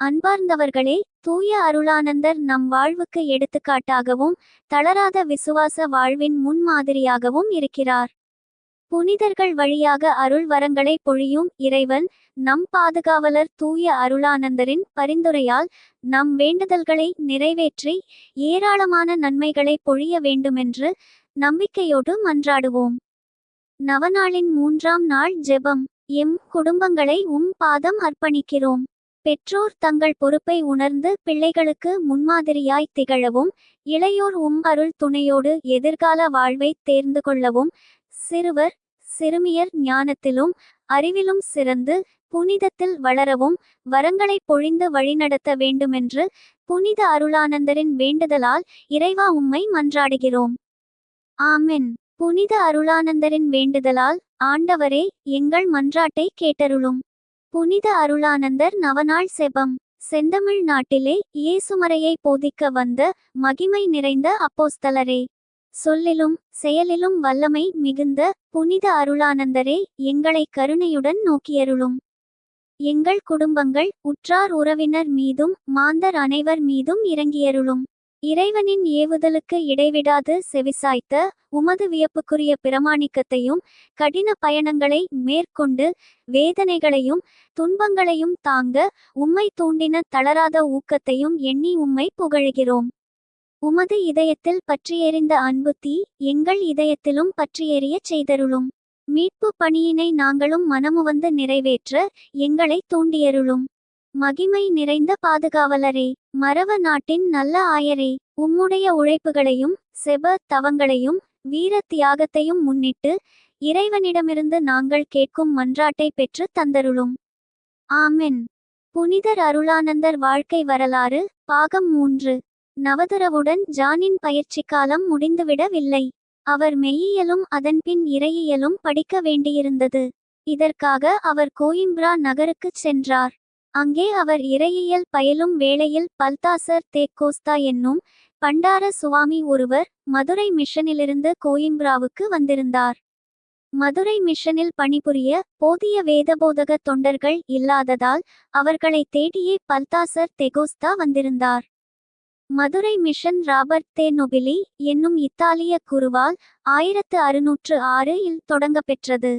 அன்பார்ந்தவர்களே தூய அருளானந்தர் நம் வாழ்வுக்கு எடுத்துக்காட்டாகவும் தளராத விசுவாச வாழ்வின் முன்மாதிரியாகவும் இருக்கிறார். புனிதர்கள் வழியாக அருள் வரங்களை பொழியும் இறைவன் நம் பாதுகாவலர் தூய அருளானந்தரின் பரிந்துரையால் நம் வேண்டுதல்களை நிறைவேற்றி ஏராளமான நன்மைகளை பொழிய வேண்டுமென்று நம்பிக்கையோடு மன்றாடுவோம். நவநாளின் மூன்றாம் நாள் ஜெபம். எம் குடும்பங்களை உம் பாதம் அர்ப்பணிக்கிறோம். பெற்றோர் தங்கள் பொறுப்பை உணர்ந்து பிள்ளைகளுக்கு முன்மாதிரியாய் திகழவும் இளையோர் உம் அருள் துணையோடு எதிர்கால வாழ்வை தேர்ந்து கொள்ளவும் சிறுவர் சிறுமியர் ஞானத்திலும் அறிவிலும் சிறந்து புனிதத்தில் வளரவும் வரங்களை பொழிந்து வழிநடத்த வேண்டுமென்று புனித அருளானந்தரின் வேண்டுதலால் இறைவா உம்மை மன்றாடுகிறோம். ஆமென். புனித அருளானந்தரின் வேண்டுதலால் ஆண்டவரே எங்கள் மன்றாட்டை கேட்டருளும். புனித அருளானந்தர் நவநாள் செபம். செந்தமிழ் நாட்டிலே இயேசுமறையை போதிக்க வந்த மகிமை நிறைந்த அப்போஸ்தலரே. சொல்லிலும் செயலிலும் வல்லமை மிகுந்த புனித அருளானந்தரே எங்களை கருணையுடன் நோக்கியருளும். எங்கள் குடும்பங்கள் உற்றார் உறவினர் மீதும் மாந்தர் அனைவர் மீதும் இறங்கியருளும். இறைவனின் ஏவுதலுக்கு இடைவிடாது செவிசாய்த்த உமது வியப்புக்குரிய பிரமாணிக்கத்தையும் கடின பயணங்களை மேற்கொண்டு வேதனைகளையும் துன்பங்களையும் தாங்க உம்மை தூண்டின தளராத ஊக்கத்தையும் எண்ணி உம்மை புகழுகிறோம். உமது இதயத்தில் பற்றியெறிந்த அன்பு தீ எங்கள் இதயத்திலும் பற்றியெறிய செய்தருளும். மீட்பு பணியினை நாங்களும் மனமுவந்து நிறைவேற்ற எங்களை தூண்டியருளும். மகிமை நிறைந்த பாதுகாவலரே மரவ நாட்டின் நல்ல ஆயரே உம்முடைய உழைப்புகளையும் செப தவங்களையும் வீர தியாகத்தையும் முன்னிட்டு இறைவனிடமிருந்து நாங்கள் கேட்கும் மன்றாட்டை பெற்று தந்தருளும். ஆமென். புனிதர் அருளானந்தர் வாழ்க்கை வரலாறு பாகம் மூன்று. நவதுரவுடன் ஜானின் பயிற்சி காலம் முடிந்துவிடவில்லை. அவர் மெய்யியலும் அதன்பின் இறையியலும் படிக்க வேண்டியிருந்தது. இதற்காக அவர் கோயிம்ப்ரா நகருக்குச் சென்றார். அங்கே அவர் இறையியல் பயிலும் வேளையில் பல்தாசர் தேக்கோஸ்தா என்னும் பண்டார சுவாமி ஒருவர் மதுரை மிஷனிலிருந்து கோயிம்ப்ராவுக்கு வந்திருந்தார். மதுரை மிஷனில் பணிபுரிய போதிய வேதபோதக தொண்டர்கள் இல்லாததால் அவர்களை தேடியே பல்தாசர் தெகோஸ்தா வந்திருந்தார். Madurai mission Robert de Nobili என்னும் இத்தாலிய குருவால் ஆயிரத்து அறுநூற்று ஆறு இல் தொடங்கப்பெற்றது.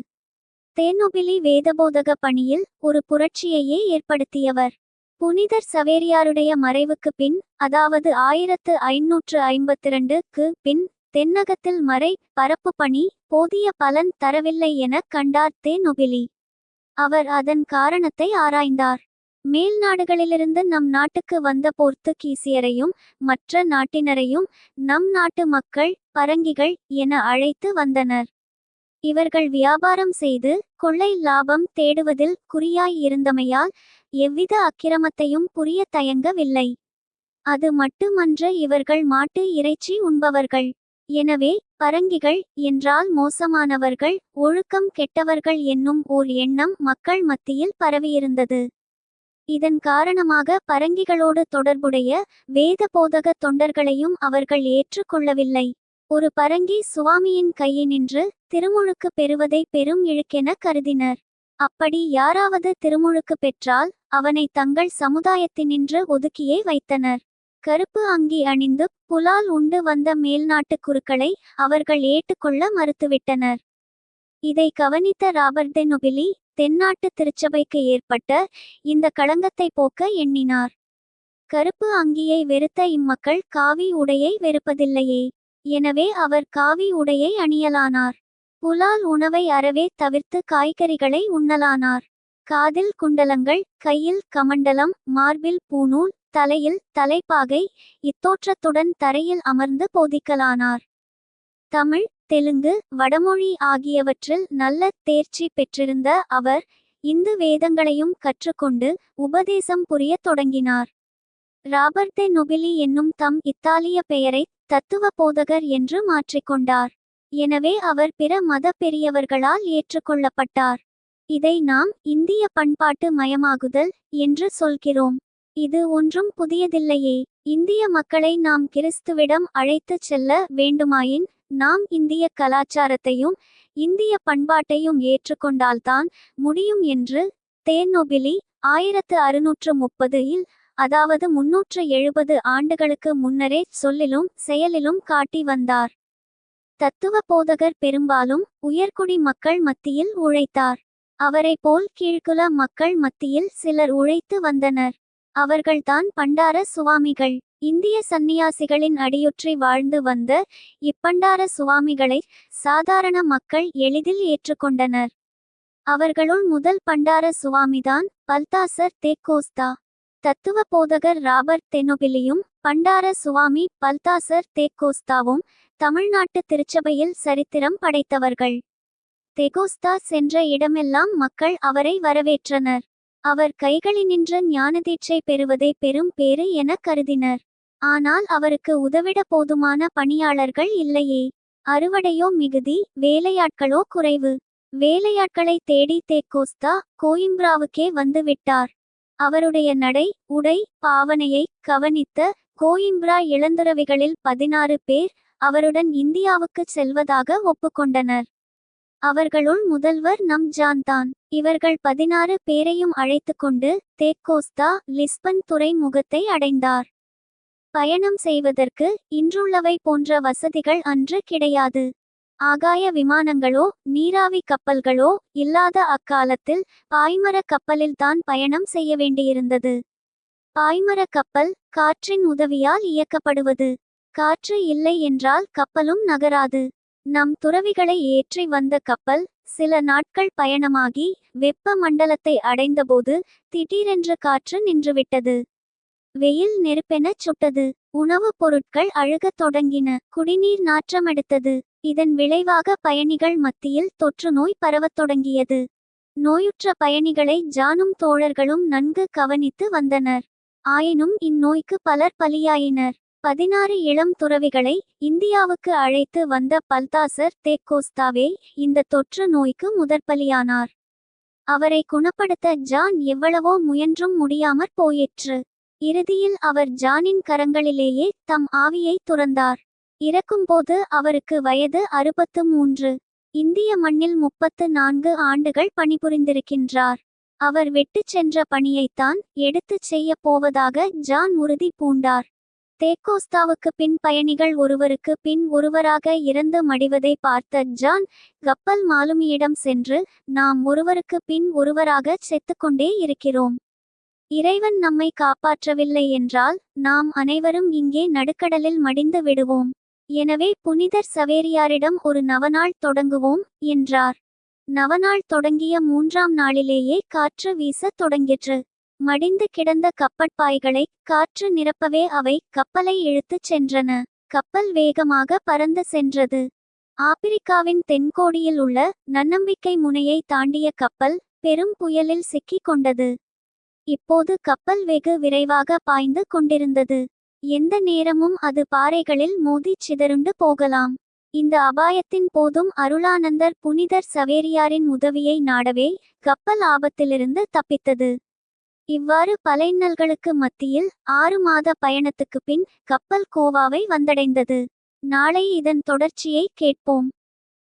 தேனொபிலி வேதபோதக பணியில் ஒரு புரட்சியையே ஏற்படுத்தியவர். புனிதர் சவேரியாருடைய மறைவுக்கு பின் அதாவது ஆயிரத்து ஐநூற்று ஐம்பத்திரண்டுக்கு பின் தென்னகத்தில் மறை பரப்பு பணி போதிய பலன் தரவில்லை என கண்டார் தேனொபிலி அவர் அதன் காரணத்தை ஆராய்ந்தார். மேல் நாடுகளிலிருந்து நம் நாட்டுக்கு வந்த போர்த்துகீசியரையும் மற்ற நாட்டினரையும் நம் நாட்டு மக்கள் பரங்கிகள் என அழைத்து வந்தனர். இவர்கள் வியாபாரம் செய்து கொள்ளை லாபம் தேடுவதில் குறியாய் இருந்தமையால் எவ்வித அக்கிரமத்தையும் புரிய தயங்கவில்லை. அது மட்டுமன்று இவர்கள் மாட்டு இறைச்சி உண்பவர்கள். எனவே பரங்கிகள் என்றால் மோசமானவர்கள் ஒழுக்கம் கெட்டவர்கள் என்னும் ஓர் எண்ணம் மக்கள் மத்தியில் பரவியிருந்தது. இதன் காரணமாக பரங்கிகளோடு தொடர்புடைய வேத போதக தொண்டர்களையும் அவர்கள் ஏற்றுக்கொள்ளவில்லை. ஒரு பரங்கி சுவாமியின் கையினின்று திருமுழுக்கு பெறுவதை பெரும் இழுக்கென கருதினர். அப்படி யாராவது திருமுழுக்கு பெற்றால் அவனை தங்கள் சமுதாயத்தினின்று ஒதுக்கியே வைத்தனர். கருப்பு அங்கி அணிந்து புலால் உண்டு வந்த மேல்நாட்டு குருக்களை அவர்கள் ஏற்றுக்கொள்ள மறுத்துவிட்டனர். இதை கவனித்த ராபர்ட் தெ நொபிலி தென்னாட்டு திருச்சபைக்கு ஏற்பட்ட இந்த களங்கத்தை போக்க எண்ணினார். கருப்பு அங்கியை வெறுத்த இம்மக்கள் காவி உடையை வெறுப்பதில்லையே. எனவே அவர் காவி உடையை அணியலானார். புலால் உணவை அறவே தவிர்த்து காய்கறிகளை உண்ணலானார். காதில் குண்டலங்கள் கையில் கமண்டலம் மார்பில் பூநூல் தலையில் தலைப்பாகை இத்தோற்றத்துடன் தரையில் அமர்ந்து போதிக்கலானார். தமிழ் தெலுங்கு வடமொழி ஆகியவற்றில் நல்ல தேர்ச்சி பெற்றிருந்த அவர் இந்து வேதங்களையும் கற்றுக்கொண்டு உபதேசம் புரியத் தொடங்கினார். ராபர்தே நொபிலி என்னும் தம் இத்தாலிய பெயரை தத்துவ போதகர் என்று மாற்றிக்கொண்டார் எனவே அவர் பிற மத பெரியவர்களால் ஏற்றுக்கொள்ளப்பட்டார். இதை நாம் இந்திய பண்பாட்டு மயமாகுதல் என்று சொல்கிறோம். இது ஒன்றும் புதியதில்லையே. இந்திய மக்களை நாம் கிறிஸ்துவிடம் அழைத்துச் செல்ல வேண்டுமாயின் நாம் இந்திய கலாச்சாரத்தையும் இந்திய பண்பாட்டையும் ஏற்றுக்கொண்டால்தான் முடியும் என்று தேனொபிலி ஆயிரத்து அறுநூற்று முப்பது இல் அதாவது முன்னூற்று எழுபது ஆண்டுகளுக்கு முன்னரே சொல்லிலும் செயலிலும் காட்டி வந்தார். தத்துவ போதகர் பெரும்பாலும் உயர்குடி மக்கள் மத்தியில் உழைத்தார். அவரை போல் கீழ்குல மக்கள் மத்தியில் சிலர் உழைத்து வந்தனர். அவர்கள்தான் பண்டார சுவாமிகள். இந்திய சந்நியாசிகளின் அடியுற்றி வாழ்ந்து வந்த இப்பண்டார சுவாமிகளை சாதாரண மக்கள் எளிதில் ஏற்றுக்கொண்டனர். அவர்களுள் முதல் பண்டார சுவாமிதான் பல்தாசர் தேக்கோஸ்தா. தத்துவ போதகர் ராபர்ட் தெனொபிலியும் பண்டார சுவாமி பல்தாசர் தேக்கோஸ்தாவும் தமிழ்நாட்டு திருச்சபையில் சரித்திரம் படைத்தவர்கள். தெகோஸ்தா சென்ற இடமெல்லாம் மக்கள் அவரை வரவேற்றனர். அவர் கைகளினின்ற ஞானதீட்சை பெறுவதை பெரும் பேறு என கருதினர். ஆனால் அவருக்கு உதவிட போதுமான பணியாளர்கள் இல்லையே. அறுவடையோ மிகுதி வேலையாட்களோ குறைவு. வேலையாட்களை தேடி தேக்கோஸ்தா கோயிம்ப்ராவுக்கே வந்துவிட்டார். அவருடைய நடை உடை பாவனையை கவனித்த கோயிம்ப்ரா இளந்துறவிகளில் பதினாறு பேர் அவருடன் இந்தியாவுக்குச் செல்வதாக ஒப்புக்கொண்டனர். அவர்களுள் முதல்வர் நம் ஜான்தான். இவர்கள் பதினாறு பேரையும் அழைத்து கொண்டு தேக்கோஸ்தா லிஸ்பன் துறைமுகத்தை அடைந்தார். பயணம் செய்வதற்கு இன்றுள்ளவை போன்ற வசதிகள் அன்று கிடையாது. ஆகாய விமானங்களோ நீராவி கப்பல்களோ இல்லாத அக்காலத்தில் பாய்மர கப்பலில்தான் பயணம் செய்ய வேண்டியிருந்தது. பாய்மர கப்பல் காற்றின் உதவியால் இயக்கப்படுவது. காற்று இல்லை என்றால் கப்பலும் நகராது. நம் துறவிகளை ஏற்றி வந்த கப்பல் சில நாட்கள் பயணமாகி வெப்ப மண்டலத்தை அடைந்தபோது திடீரென்று காற்று நின்றுவிட்டது. வெயில் நெருப்பெனச் சுட்டது. உணவுப் பொருட்கள் அழுகத் தொடங்கின. குடிநீர் நாற்றமெடுத்தது. இதன் விளைவாக பயணிகள் மத்தியில் தொற்று நோய் பரவத் தொடங்கியது. நோயுற்ற பயணிகளை ஜானும் தோழர்களும் நன்கு கவனித்து வந்தனர். ஆயினும் இந்நோய்க்கு பலர் பலியாயினர். பதினாறு இளம் துறவிகளை இந்தியாவுக்கு அழைத்து வந்த பல்தாசர் தேக்கோஸ்தாவே இந்த தொற்று நோய்க்கு முதற்பலியானார். அவரை குணப்படுத்த ஜான் எவ்வளவோ முயன்றும் முடியாமற் போயிற்று. இறுதியில் அவர் ஜானின் கரங்களிலேயே தம் ஆவியை துறந்தார். இறக்கும்போது அவருக்கு வயது அறுபத்து மூன்று. இந்திய மண்ணில் முப்பத்து நான்கு ஆண்டுகள் பணிபுரிந்திருக்கின்றார். அவர் வெட்டுச் சென்ற பணியைத்தான் எடுத்துச் செய்யப் போவதாக ஜான் உறுதி பூண்டார். தேக்கோஸ்தாவுக்கு பின் பயணிகள் ஒருவருக்கு பின் ஒருவராக இறந்து மடிவதை பார்த்த ஜான் கப்பல் மாலுமியிடம் சென்று நாம் ஒருவருக்கு பின் ஒருவராக செத்துக்கொண்டே இருக்கிறோம். இறைவன் நம்மை காப்பாற்றவில்லை என்றால் நாம் அனைவரும் இங்கே நடுக்கடலில் மடிந்து விடுவோம். எனவே புனிதர் சவேரியாரிடம் ஒரு நவநாள் தொடங்குவோம் என்றார். நவநாள் தொடங்கிய மூன்றாம் நாளிலேயே காற்று வீசத் தொடங்கிற்று. மடிந்து கிடந்த கப்பற்பாய்களை காற்று நிரப்பவே அவை கப்பலை இழுத்துச் சென்றன. கப்பல் வேகமாக பறந்து சென்றது. ஆப்பிரிக்காவின் தென்கோடியில் உள்ள நன்னம்பிக்கை முனையை தாண்டிய கப்பல் பெரும் புயலில் சிக்கிக் கொண்டது. இப்போது கப்பல் வெகு விரைவாக பாய்ந்து கொண்டிருந்தது. எந்த நேரமும் அது பாறைகளில் மோதிச் சிதறுண்டு போகலாம். இந்த அபாயத்தின் போதும் அருளானந்தர் புனிதர் சவேரியாரின் உதவியை நாடவே கப்பல் ஆபத்திலிருந்து தப்பித்தது. இவ்வாறு பலைநல்களுக்கு மத்தியில் ஆறு மாத பயணத்துக்கு பின் கப்பல் கோவாவை வந்தடைந்தது. நாளை இதன் தொடர்ச்சியை கேட்போம்.